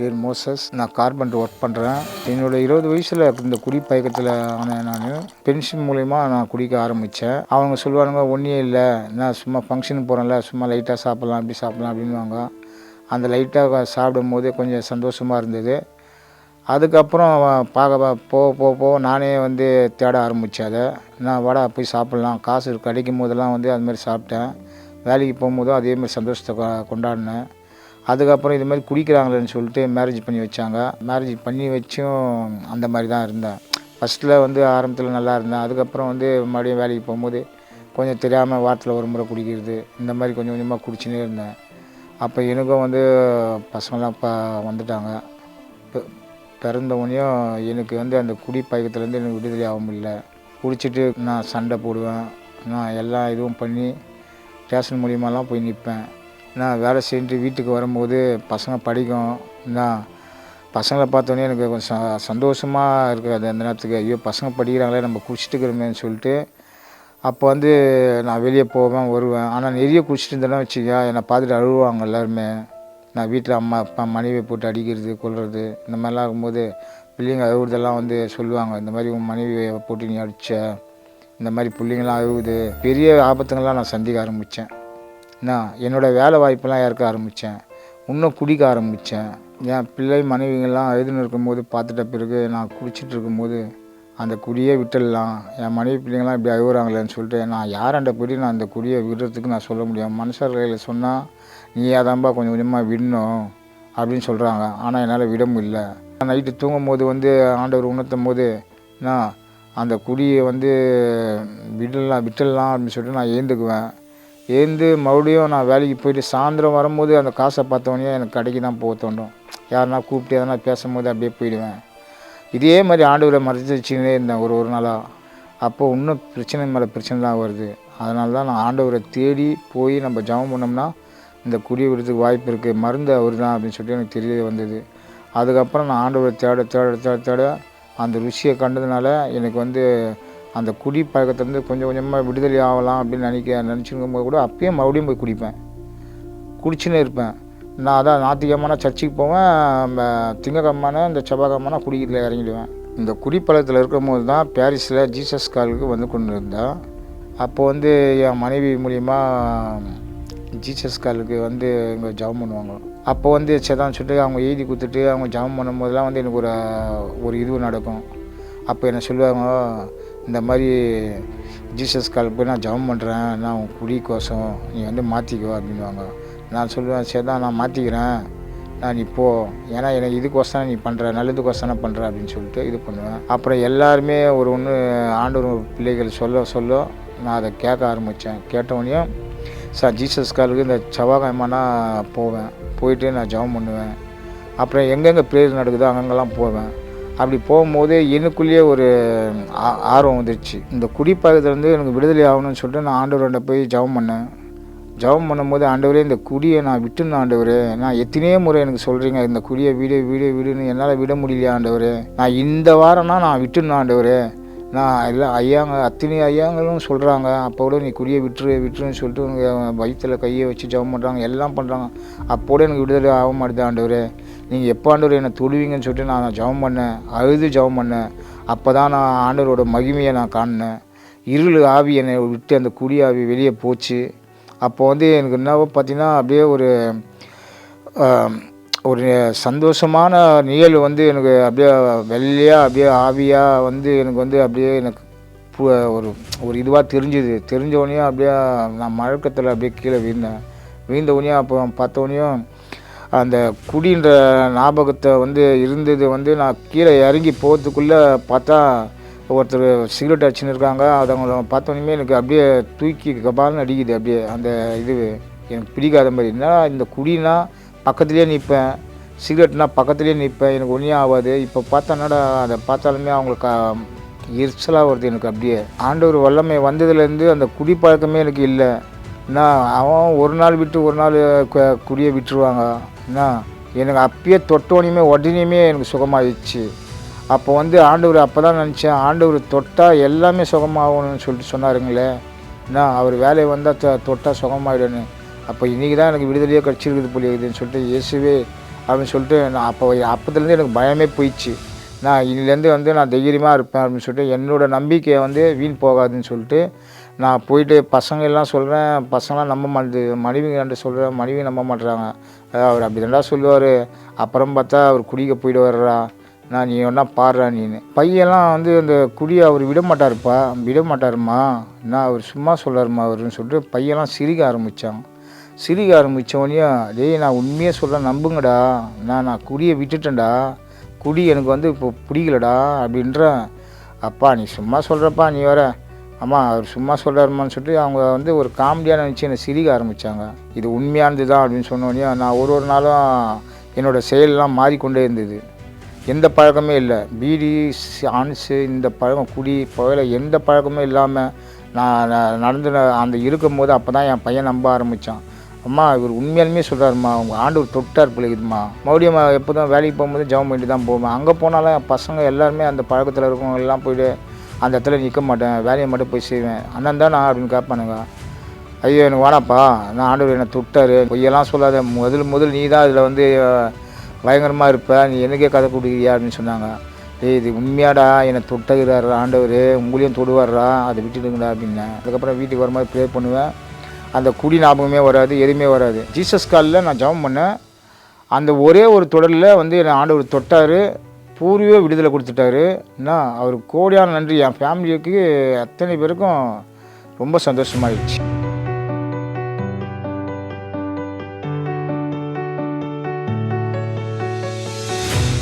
பேர் மோசஸ். நான் carpenter work பண்ணுறேன் என்னோட இருபது வயசில் இந்த குடி பழக்கத்தில் ஆனேன் நான். பென்ஷன் மூலயமா நான் குடிக்க ஆரம்பித்தேன் அவங்க சொல்லுவானுங்க ஒன்றே இல்லை. நான் சும்மா ஃபங்க்ஷனுக்கு போகிறேன்ல சும்மா லைட்டாக சாப்பிட்லாம் அப்படி சாப்பிட்லாம் அப்படின்வாங்க அந்த லைட்டாக சாப்பிடும் போது கொஞ்சம் சந்தோஷமாக இருந்தது. அதுக்கப்புறம் பார்க்க போக போக போக நானே வந்து தேட ஆரம்பித்தேன் அதை. நான் வாடா போய் சாப்பிட்லாம். காசு கிடைக்கும் போதெல்லாம் வந்து அதுமாதிரி சாப்பிட்டேன். வேலைக்கு போகும்போதும் அதே மாதிரி சந்தோஷத்தை கொ- கொண்டாடினேன். அதுக்கப்புறம் இது மாதிரி குடிக்கிறாங்களேன்னு சொல்லிட்டு மேரேஜ் பண்ணி வச்சாங்க. மேரேஜ் பண்ணி வச்சும் அந்த மாதிரி தான் இருந்தேன் ஃபஸ்ட்டில் வந்து ஆரம்பத்தில் நல்லா இருந்தேன் அதுக்கப்புறம் வந்து மறுபடியும் வேலைக்கு போகும்போது கொஞ்சம் தெரியாமல் வாரத்தில் ஒரு முறை குடிக்கிறது இந்த மாதிரி கொஞ்சம் கொஞ்சமாக குடிச்சுனே இருந்தேன். அப்போ எனக்கும் வந்து பசங்களாம் இப்போ வந்துட்டாங்க. பிறந்தவனையும் எனக்கு வந்து அந்த குடி பழக்கத்துலேருந்து எனக்கு விடுதலை ஆக முடியல. குடிச்சிட்டு நான் சண்டை போடுவேன். நான் எல்லா இதுவும் பண்ணி ஸ்டேஷன் மூலியமாலாம் போய் நிற்பேன் நான் வேலை செஞ்சு வீட்டுக்கு வரும்போது பசங்க படிக்கும் நான் பசங்களை பார்த்தோன்னே எனக்கு கொஞ்சம் ச- சந்தோஷமா இருக்காது அந்த நேரத்துக்கு. ஐயோ பசங்க படிக்கிறாங்களே நம்ம குடிச்சிட்டு இருக்கிறோமேன்னு சொல்லிட்டு. அப்போ வந்து நான் வெளியே போவேன் வருவேன். ஆனால் நிறைய குடிச்சிட்டு இருந்தேன்னா வச்சுக்கா என்னை பார்த்துட்டு அழுவாங்க எல்லாருமே. நான் வீட்டில் அம்மா அப்பா மனைவியை போட்டு அடிக்கிறது கொள்வது இந்த மாதிரிலாம் இருக்கும்போது பிள்ளைங்க அழுகுறதெல்லாம் வந்து சொல்லுவாங்க. இந்த மாதிரி உன் மனைவியை போட்டு நீ அடித்த இந்த மாதிரி பிள்ளைங்களாம் அழுகுது பெரிய ஆபத்துங்கள்லாம் நான் சந்திக்க ஆரம்பித்தேன். நான் என்னோடய வேலை வாய்ப்பெல்லாம் ஏற்க ஆரம்பித்தேன். இன்னும் குடிக்க ஆரம்பித்தேன். என் பிள்ளை மனைவிங்கெல்லாம் எழுதுன்னு இருக்கும்போது பார்த்துட்ட பிறகு நான் குடிச்சிட்டு இருக்கும்போது அந்த குடியே விட்டுடலாம். என் மனைவி பிள்ளைங்களாம் இப்படி அழுகுறாங்களேன்னு சொல்லிட்டு நான் யாராண்ட போய் நான் அந்த குடியை விடுறதுக்கு நான் சொல்ல முடியும். மனுஷர்களில் சொன்னால் நீ அதான்பா கொஞ்சம் கொஞ்சமாக விடணும் அப்படின்னு சொல்கிறாங்க ஆனால் என்னால் விட முடியல. நைட்டு தூங்கும் போது வந்து ஆண்டவர் உணர்த்தும் போது நான் அந்த குடியை வந்து விடலாம் விட்டுடலாம் அப்படின்னு சொல்லிட்டு நான் ஏந்துக்குவேன். எழுந்து மறுபடியும் நான் வேலைக்கு போயிட்டு சாயந்தரம் வரும்போது அந்த காசை பார்த்தோன்னே எனக்கு கடைக்கு தான் போக தோண்டும் யாருன்னா கூப்பிட்டு எதனா பேசும்போது அப்படியே போயிடுவேன். இதே மாதிரி ஆண்டவரை மறைச்சி வச்சுக்கிட்டே இருந்தேன் ஒரு ஒரு நாளாக அப்போ இன்னும் பிரச்சனை மேலே பிரச்சனை தான் வருது. அதனால தான் நான் ஆண்டவரை தேடி போய் நம்ம ஜெபம் பண்ணோம்னா இந்த குடி விடுறதுக்கு வாய்ப்பு இருக்குது மருந்து அவர் தான் அப்படின்னு சொல்லிட்டு எனக்கு தெரிய வந்தது. அதுக்கப்புறம் நான் ஆண்டவரை தேட தேட தேட தேட அந்த ருசியை கண்டதுனால எனக்கு வந்து அந்த குடி பழக்கத்துலேருந்து கொஞ்சம் கொஞ்சமாக விடுதலை ஆகலாம் அப்படின்னு நினைக்க நினச்சிருக்கும் போது கூட அப்பயும் மறுபடியும் போய் குடிப்பேன். குடிச்சுன்னு இருப்பேன். நான் அதான் ஞாத்திக்கிழமைனா சர்ச்சுக்கு போவேன் ம, இந்த செவ்வாய்க்கிழமைனா குடிக்கிறதுல இறங்கிடுவேன். இந்த குடிப்பழக்கத்தில் இருக்கும்போது தான் பாரிஸில் ஜீசஸ் காலுக்கு வந்து கொண்டு இருந்தேன் அப்போ வந்து என் மனைவி மூலிமா ஜீசஸ் காலுக்கு வந்து இங்கே ஜெபம் பண்ணுவாங்க. அப்போ வந்து சேதான் சொல்லிட்டு அவங்க எழுதி கொடுத்துட்டு அவங்க ஜெபம் பண்ணும்போதெல்லாம் வந்து எனக்கு ஒரு ஒரு இது நடக்கும். அப்போ என்ன சொல்லுவாங்க இந்த மாதிரி ஜீசஸ் கால் போய் நான் ஜெபம் பண்ணுறேன் நான் உன் குடிக்கோசம் நீ வந்து மாற்றிக்கோ அப்படின்வாங்க நான் சொல்லுவேன் சரி தான் நான் மாற்றிக்கிறேன் நான் நீ போ. ஏன்னா எனக்கு இதுக்கோசம் நீ பண்ணுற நல்லதுக்கோசம் பண்ணுற அப்படின்னு சொல்லிட்டு இது பண்ணுவேன். அப்புறம் எல்லாருமே ஒரு ஒன்று ஆண்டவர் பிள்ளைகள் சொல்ல சொல்ல நான் அதை கேட்க ஆரம்பித்தேன் கேட்டவொடனே சார் ஜீசஸ் காலுக்கு இந்த செவ்வாய்க்கிழமைனா போவேன். போயிட்டு நான் ஜெபம் பண்ணுவேன். அப்புறம் எங்கெங்கே ப்ரேயர் நடக்குதோ அங்கங்கெல்லாம் போவேன். அப்படி போகும்போது எனக்குள்ளேயே ஒரு ஆ- ஆர்வம் வந்துருச்சு. இந்த குடிப்பழக்கத்துலேருந்து எனக்கு விடுதலை ஆகணும்னு சொல்லிட்டு நான் ஆண்டவரோட போய் ஜெபம் பண்ணேன். ஜெபம் பண்ணும்போது ஆண்டவரே இந்த குடியை நான் விட்டுன்னு ஆண்டவரே. நான் எத்தனையோ முறை எனக்கு சொல்கிறீங்க இந்த குடியை வீடு வீடு வீடுன்னு என்னால் விட முடியலையா ஆண்டவரே. நான் இந்த வாரம்னா நான் விட்டுன்னு ஆண்டவரே. நான் எல்லாம் ஐயாங்க அத்தனை ஐயாங்களும் சொல்கிறாங்க அப்போ கூட நீ குடியை விட்டுரு விட்டுருன்னு சொல்லிட்டு உனக்கு வயிற்றில் கையை வச்சு ஜெபம் பண்ணுறாங்க எல்லாம் பண்ணுறாங்க அப்போ கூட எனக்கு விடுதலை ஆக மாட்டேது ஆண்டவர். நீங்கள் எப்போ ஆண்டவர் என்னை தொடுவீங்கன்னு சொல்லிட்டு நான் ஜெபம் பண்ணேன் அழுது ஜெபம் பண்ணேன். அப்போ தான் நான் ஆண்டவரோட மகிமையை நான் காணினேன். இருள் ஆவி என்னை விட்டு அந்த குடி ஆவி வெளியே போச்சு. அப்போ வந்து எனக்கு என்னவோ பார்த்தீங்கன்னா அப்படியே ஒரு ஒரு சந்தோஷமான நிகழ்வு வந்து எனக்கு அப்படியே வெள்ளையாக அப்படியே ஆவியாக வந்து எனக்கு வந்து அப்படியே எனக்கு பு- ஒரு ஒரு இதுவாக தெரிஞ்சுது. தெரிஞ்ச அப்படியே நான் மழக்கத்தில் அப்படியே கீழே வீழ்ந்தேன். வீழ்ந்தவொடனே அப்போ பார்த்தோடனையும் அந்த குடின்ற ஞாபகத்தை வந்து இருந்தது வந்து நான் கீழே இறங்கி போகிறதுக்குள்ளே பார்த்தா ஒருத்தர் சிகரெட் அடிச்சுன்னு இருக்காங்க. அதை அவங்கள பார்த்தோன்னே எனக்கு அப்படியே தூக்கி கபால்னு அடிக்குது அப்படியே அந்த இது. எனக்கு பிடிக்காத மாதிரி. என்ன இந்த குடினா பக்கத்துலேயே நிற்பேன். சிகரெட்னா பக்கத்துலேயே நிற்பேன். எனக்கு ஒன்றே ஆகாது. இப்போ பார்த்தோன்னா அதை பார்த்தாலுமே அவங்களுக்கு எரிச்சலாக வருது எனக்கு அப்படியே. ஆண்டவர் வல்லமை வந்ததுலேருந்து அந்த குடிப்பழக்கமே எனக்கு இல்லை. என்ன அவன் ஒரு நாள் விட்டு ஒரு நாள் குடியை விட்டுருவாங்க. என்ன எனக்கு அப்பயே தொட்டோனையுமே உடனேயுமே எனக்கு சுகமாகிடுச்சு அப்போ வந்து ஆண்டவர் அப்போ தான் நினச்சேன் ஆண்டவர் தொட்டால் எல்லாமே சுகமாகணும்னு சொல்லிட்டு சொன்னாருங்களே. என்ன அவர் வேலையை வந்தால் தொ தொட்டால் சுகமாயிடணும் அப்போ இன்றைக்கி தான் எனக்கு விடுதலையே கிடச்சிருக்குது போல இருக்குதுன்னு சொல்லிட்டு இயேசுவே அப்படின்னு சொல்லிட்டு நான் அப்போ அப்போதுலேருந்து எனக்கு பயமே போயிடுச்சு. நான் இன்னிலேருந்து வந்து நான் தைரியமாக இருப்பேன் அப்படின்னு சொல்லிட்டு என்னோட நம்பிக்கையை வந்து வீண் போகாதுன்னு சொல்லிட்டு நான் போயிட்டு பசங்க எல்லாம் சொல்கிறேன் பசங்களாம் நம்ப மாட்டேது மனைவிங்கிட்ட சொல்கிறேன் மனைவி நம்ப மாட்டுறாங்க. அவர் அப்படி தாண்டா சொல்லுவார். அப்புறம் பார்த்தா அவர் குடிக்க போயிட்டு வர்றா. நான் நீ ஒன்றா பாடுறா நீன்னு பையெல்லாம் வந்து அந்த குடியை அவர் விட மாட்டாருப்பா. விட மாட்டாருமா நான் அவர் சும்மா சொல்லாருமா அவருன்னு சொல்லிட்டு பையெல்லாம் சிரிக்க ஆரம்பித்தாங்க சிரிக்க ஆரம்பித்தவனையும் டேய் நான் உண்மையாக சொல்ல நம்புங்கடா. நான் நான் குடியை விட்டுட்டேன்டா. குடி எனக்கு வந்து இப்போ பிடிக்கலடா அப்படின்ற அப்பா நீ சும்மா சொல்கிறப்பா நீ வர அம்மா அவர் சும்மா சொல்கிறாருமான்னு சொல்லிட்டு அவங்க வந்து ஒரு காமெடியான நினச்சி என்னை சிரிக்க ஆரம்பித்தாங்க இது உண்மையானது தான் அப்படின்னு சொன்னோடனே நான் ஒரு ஒரு நாளும் என்னோடய செயலெலாம் மாறிக்கொண்டே இருந்தது. எந்த பழக்கமே இல்லை. பீடி ஆன்ஸு இந்த பழக்கம் குடி புகையில எந்த பழக்கமே இல்லாமல் நான் நடந்து அந்த இருக்கும்போது அப்போ தான் என் பையன் நம்ப ஆரம்பித்தான் அம்மா இவர் உண்மையாலுமே சொல்கிறாருமா அவங்க ஆண்டவர் தொட்டார் பிள்ளைக்குதுமா மறுபடியும் எப்போ தான் வேலைக்கு போகும்போது ஜெபம் பண்ணிட்டு தான் போவேன் அங்கே போனாலும் பசங்க எல்லாருமே அந்த பழக்கத்தில் இருக்கவங்க எல்லாம் போயிட்டு அந்த இடத்துல நிற்க மாட்டேன் வேலையை மட்டும் போய் செய்வேன். அண்ணன் தான் நான் அப்படின்னு கேட்பானுங்க. ஐயோ எனக்கு வேணாப்பா நான் ஆண்டவர் என்னை தொட்டார். பொய்யெல்லாம் சொல்லாத. முதல் முதல் நீ தான் இதில் வந்து பயங்கரமாக இருப்ப. நீ எனக்கே கதை கொடுக்குறியா அப்படின்னு சொன்னாங்க. ஏய் இது உண்மையாடா. என்னை தொட்டகிறார் ஆண்டவர். உங்களையும் தொடுவார்றா அதை விட்டுடுங்கடா அப்படின்னேன். அதுக்கப்புறம் வீட்டுக்கு வரும்போது ப்ரே பண்ணுவேன். அந்த குடி ஞாபகமே வராது எதுவுமே வராது. ஜீசஸ் காலில் நான் ஜெபம் பண்ணேன். அந்த ஒரே ஒரு தொடரில் வந்து என்னை ஆண்டவர் தொட்டார். பூர்வீக விடுதலை கொடுத்துட்டாரு. என்ன அவர் கோடியான நன்றி. என் ஃபேமிலிக்கு அத்தனை பேருக்கும் ரொம்ப சந்தோஷமாயிடுச்சு.